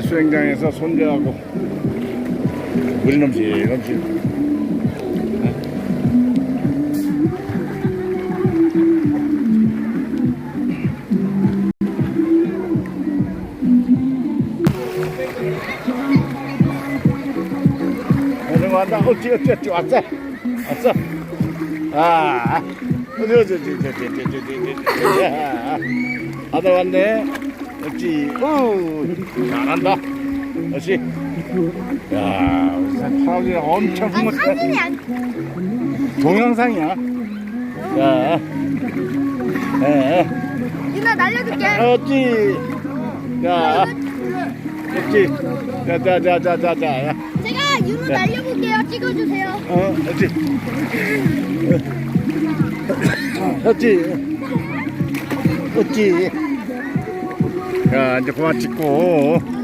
수영장에서 손대하고 넘치 넘치 오늘 왔다 어찌 어찌 어찌 왔어 왔어 아 어디 어디 어디 어디 어디 어디 어디 어디 아들 왔네 어 그렇지. 오, 잘한다. 다시. 야, 사람들이 엄청 아니, 흥분. 사진이 안. 동영상이야. 자, 예, 누나 날려줄게. 그렇지. 자, 그렇지. 자, 자, 자, 자, 자, 자. 제가 윤호 날려볼게요. 찍어주세요. 어, 그렇지. 그렇지. 그렇지. 야, 이제 그만 찍고.